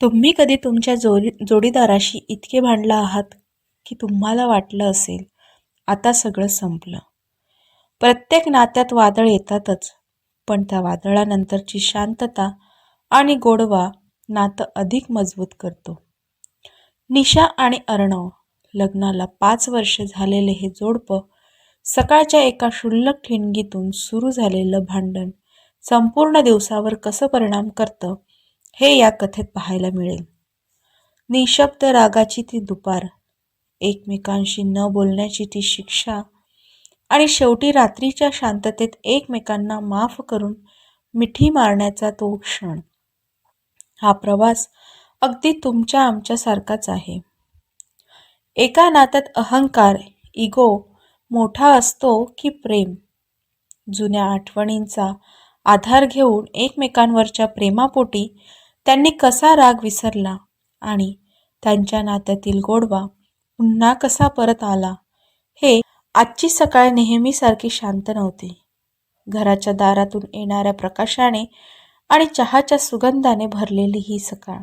तुम्ही कधी तुमच्या जोडी जोडीदाराशी इतके भांडला आहात की तुम्हाला वाटलं असेल आता सगळं संपलं. प्रत्येक नात्यात वादळ येतातच पण त्या वादळानंतरची शांतता आणि गोडवा नातं अधिक मजबूत करतो. निशा आणि अर्णव लग्नाला पाच वर्ष झालेले हे जोडपं सकाळच्या एका क्षुल्लक ठिणगीतून सुरू झालेलं भांडण संपूर्ण दिवसावर कसं परिणाम करतं हे या कथेत पाहायला मिळेल. निशब्द रागाची ती दुपार. एकमेकांशी न बोलण्याची ती शिक्षा. आणि शेवटी रात्रीच्या शांततेत एकमेकांना माफ करून मिठी मारण्याचा तो क्षण. हा प्रवास अगदी तुमच्या आमच्यासारखाच आहे. एका नात्यात अहंकार इगो मोठा असतो की प्रेम. जुन्या आठवणींचा आधार घेऊन एकमेकांवरच्या प्रेमापोटी त्यांनी कसा राग विसरला आणि त्यांच्या नात्यातील गोडवा पुन्हा कसा परत आला हे आजची सकाळ नेहमीसारखी शांत नव्हती. घराच्या दारातून येणाऱ्या प्रकाशाने आणि चहाच्या सुगंधाने भरलेली ही सकाळ.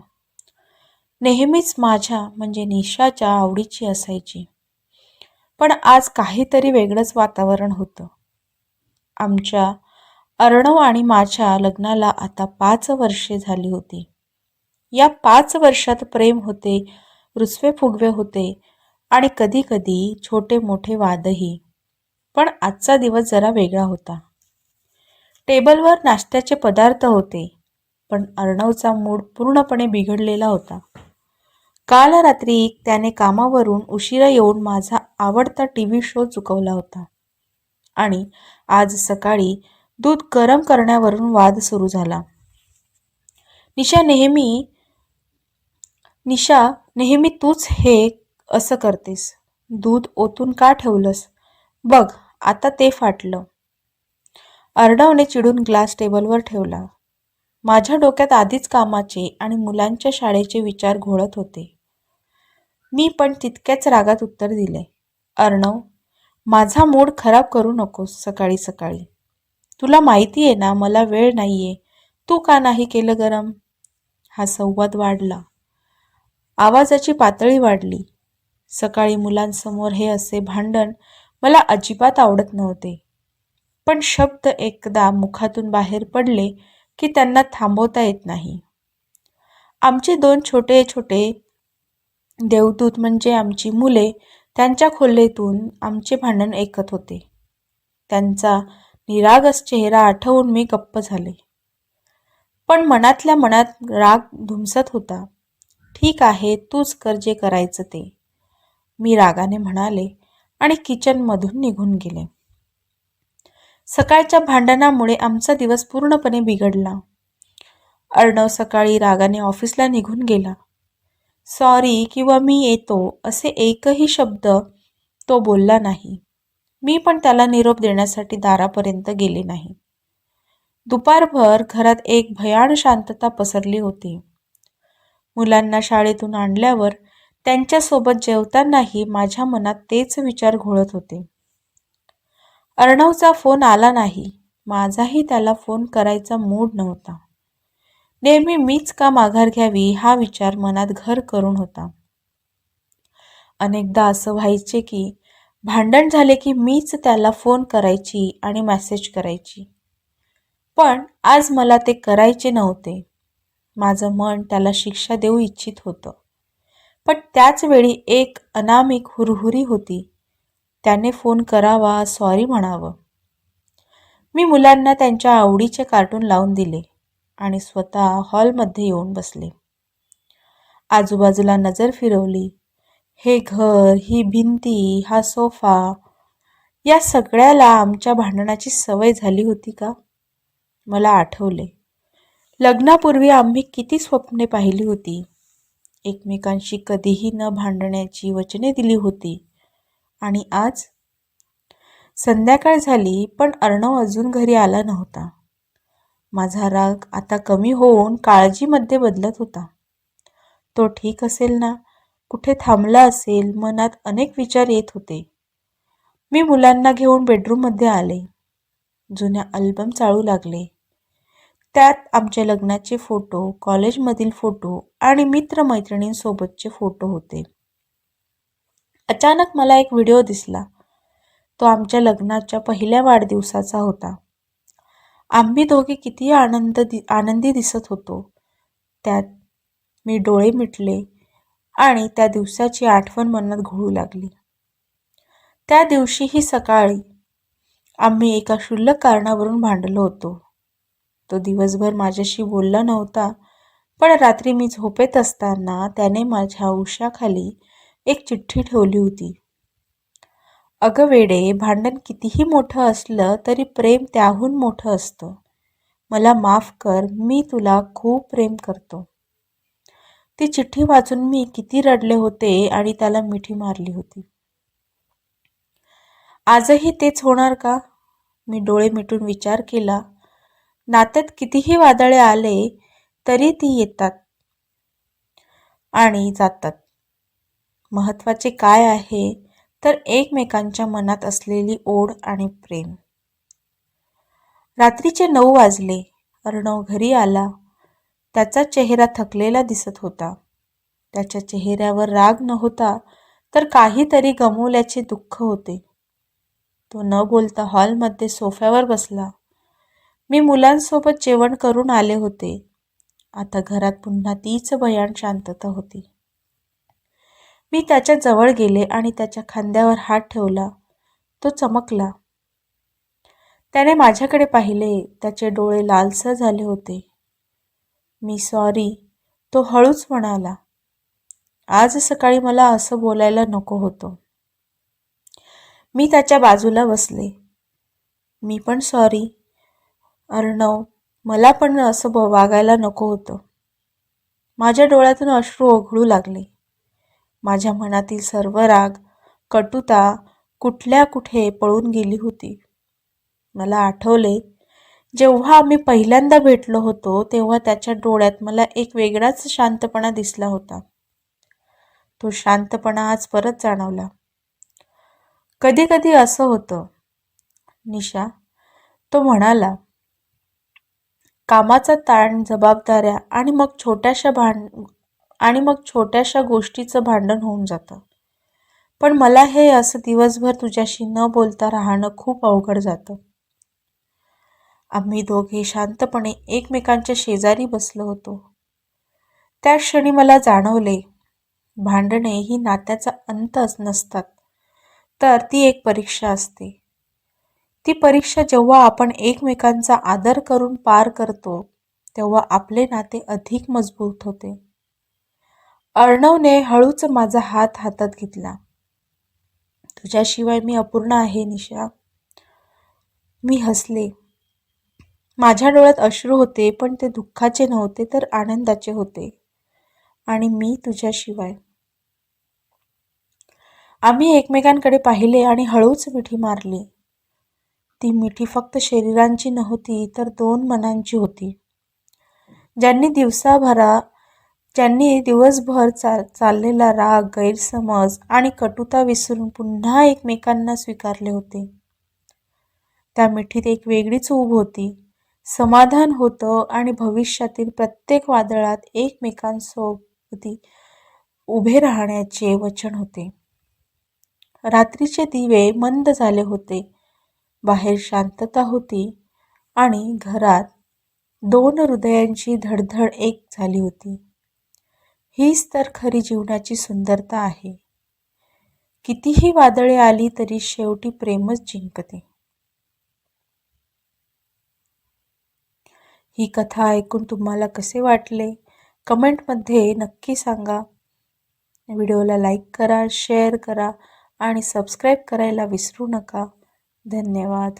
नेहमीच माझ्या म्हणजे निशाच्या आवडीची असायची. पण आज काहीतरी वेगळंच वातावरण होतं. आमच्या अर्णव आणि माझ्या लग्नाला आता पाच वर्षे झाली होती. या पाच वर्षात प्रेम होते रुसवे फुगवे होते आणि कधी कधी छोटे मोठे वादही. पण आजचा दिवस जरा वेगळा होता. टेबलवर नाश्त्याचे पदार्थ होते पण अर्णवचा मूड पूर्णपणे बिघडलेला होता. काल रात्री त्याने कामावरून उशिरा येऊन माझा आवडता टी व्ही शो चुकवला होता आणि आज सकाळी दूध गरम करण्यावरून वाद सुरू झाला. निशा नेहमी निशा नेहमी तूच हे असं करतेस. दूध ओतून का ठेवलंस? बघ आता ते फाटलं. अर्णवने चिडून ग्लास टेबलवर ठेवला. माझ्या डोक्यात आधीच कामाचे आणि मुलांच्या शाळेचे विचार घोळत होते. मी पण तितक्याच रागात उत्तर दिले. अर्णव माझा मूड खराब करू नकोस सकाळी सकाळी. तुला माहिती आहे ना मला वेळ नाही आहे तू का नाही केलं गरम? हा संवाद वाढला. आवाजाची पातळी वाढली. सकाळी मुलांसमोर हे असे भांडण मला अजिबात आवडत नव्हते. पण शब्द एकदा मुखातून बाहेर पडले की त्यांना थांबवता येत नाही. आमचे दोन छोटे छोटे देवदूत म्हणजे आमची मुले त्यांच्या खोल्लेतून आमचे भांडण ऐकत होते. त्यांचा निरागस चेहरा आठवून मी गप्प झाले. पण मनातल्या मनात राग धुमसत होता. ठीक आहे तूच कर जे करायचं ते. मी रागाने म्हणाले आणि किचनमधून निघून गेले. सकाळच्या भांडणामुळे आमचा दिवस पूर्णपणे बिघडला. अर्णव सकाळी रागाने ऑफिसला निघून गेला. सॉरी किंवा मी येतो असे एकही शब्द तो बोलला नाही. मी पण त्याला निरोप देण्यासाठी दारापर्यंत गेले नाही. दुपारभर घरात एक भयान शांतता पसरली होती. मुलांना शाळेतून आणल्यावर त्यांच्यासोबत जेवतानाही माझ्या मनात तेच विचार घोळत होते. अर्णवचा फोन आला नाही. माझाही त्याला फोन करायचा मूड नव्हता. नेहमी मीच का माघार घ्यावी हा विचार मनात घर करून होता. अनेकदा असं व्हायचे की भांडण झाले की मीच त्याला फोन करायची आणि मॅसेज करायची. पण आज मला ते करायचे नव्हते. माझं मन त्याला शिक्षा देऊ इच्छित होतं. पण त्याच वेळी एक अनामिक हुरहुरी होती. त्याने फोन करावा सॉरी म्हणावं. मी मुलांना त्यांच्या आवडीचे कार्टून लावून दिले आणि स्वतः हॉलमध्ये येऊन बसले. आजूबाजूला नजर फिरवली. हे घर ही भिंती हा सोफा या सगळ्याला आमच्या भांडणाची सवय झाली होती का? मला आठवले. लग्नापूर्वी आम्ही किती स्वप्ने पाहिली होती. एकमेकांशी कधीही न भांडण्याची वचने दिली होती. आणि आज? संध्याकाळ झाली पण अर्णव अजून घरी आला नव्हता. माझा राग आता कमी होऊन काळजीमध्ये बदलत होता. तो ठीक असेल ना? कुठे थांबला असेल? मनात अनेक विचार येत होते. मी मुलांना घेऊन बेडरूममध्ये आले. जुन्या अल्बम चाळू लागले. त्यात आमच्या लग्नाचे फोटो कॉलेजमधील फोटो आणि मित्रमैत्रिणींसोबतचे फोटो होते. अचानक मला एक व्हिडिओ दिसला. तो आमच्या लग्नाच्या पहिल्या वाढदिवसाचा होता. आम्ही दोघे किती आनंद दि आनंदी दिसत होतो. त्यात मी डोळे मिटले आणि त्या दिवसाची आठवण मनात घोळू लागली. त्या दिवशीही सकाळी आम्ही एका क्षुल्लक कारणावरून भांडलो होतो. तो दिवसभर माझ्याशी बोलला नव्हता. पण रात्री मी झोपेत असताना त्याने माझ्या उशाखाली एक चिठ्ठी ठेवली होती. अगं वेडे भांडण कितीही मोठं असलं तरी प्रेम त्याहून मोठं असतं. मला माफ कर मी तुला खूप प्रेम करतो. ती चिठ्ठी वाचून मी किती रडले होते आणि त्याला मिठी मारली होती. आजही तेच होणार का? मी डोळे मिटून विचार केला. नात्यात कितीही वादळे आले तरी ती येतात आणि जातात. महत्त्वाचे काय आहे? तर एकमेकांच्या मनात असलेली ओढ आणि प्रेम. रात्रीचे नऊ वाजले. अर्णव घरी आला. त्याचा चेहरा थकलेला दिसत होता. त्याच्या चेहऱ्यावर राग नव्हता तर काहीतरी गमवल्याचे दुःख होते. तो न बोलता हॉलमध्ये सोफ्यावर बसला. मी मुलांसोबत जेवण करून आले होते. आता घरात पुन्हा तीच भयान शांतता होती. मी त्याच्याजवळ गेले आणि त्याच्या खांद्यावर हात ठेवला. तो चमकला. त्याने माझ्याकडे पाहिले. त्याचे डोळे लालसर झाले होते. मी सॉरी तो हळूच म्हणाला. आज सकाळी मला असं बोलायला नको होतं. मी त्याच्या बाजूला बसले. मी पण सॉरी अर्णव मला पण असं ब वागायला नको होतं. माझ्या डोळ्यातून अश्रू ओघळू लागले. माझ्या मनातील सर्व राग कटुता कुठल्या कुठे पळून गेली होती. मला आठवले जेव्हा आम्ही पहिल्यांदा भेटलो होतो तेव्हा त्याच्या डोळ्यात मला एक वेगळाच शांतपणा दिसला होता. तो शांतपणा आज परत जाणवला. कधी कधी असं होतं. निशा तो म्हणाला कामाचा ताण जबाबदाऱ्या आणि मग छोट्याशा भांड आणि मग छोट्याशा गोष्टीचं भांडण होऊन जातं. पण मला हे असं दिवसभर तुझ्याशी न बोलता राहणं खूप अवघड जातं. आम्ही दोघे शांतपणे एकमेकांच्या शेजारी बसलो होतो. त्या क्षणी मला जाणवले भांडणे ही नात्याचा अंतच नसतात तर ती एक परीक्षा असते. ती परीक्षा जेव्हा आपण एकमेकांचा आदर करून पार करतो तेव्हा आपले नाते अधिक मजबूत होते. अर्णवने हळूच माझा हात हातात घेतला. तुझ्याशिवाय मी अपूर्ण आहे निशा. मी हसले. माझ्या डोळ्यात अश्रू होते पण ते दुःखाचे नव्हते तर आनंदाचे होते. आणि मी तुझ्याशिवाय. आम्ही एकमेकांकडे पाहिले आणि हळूच मिठी मारली. ती मिठी फक्त शरीरांची नव्हती तर दोन मनांची होती. ज्यांनी दिवसाभरा ज्यांनी दिवसभर चा चाललेला राग गैरसमज आणि कटुता विसरून पुन्हा एकमेकांना स्वीकारले होते. त्या मिठीत एक वेगळीच ऊब होती. समाधान होतं आणि भविष्यातील प्रत्येक वादळात एकमेकांसोबती उभे राहण्याचे वचन होते. रात्रीचे दिवे मंद झाले होते. बाहेर शांतता होती आणि घरात दोन हृदयांची धडधड एक झाली होती. हीच तर खरी जीवनाची सुंदरता आहे. कितीही वादळे आली तरी शेवटी प्रेमच जिंकते. ही कथा ऐकून तुम्हाला कसे वाटले? कमेंटमध्ये नक्की सांगा. व्हिडिओला लाईक करा शेअर करा आणि सबस्क्राईब करायला विसरू नका. धन्यवाद.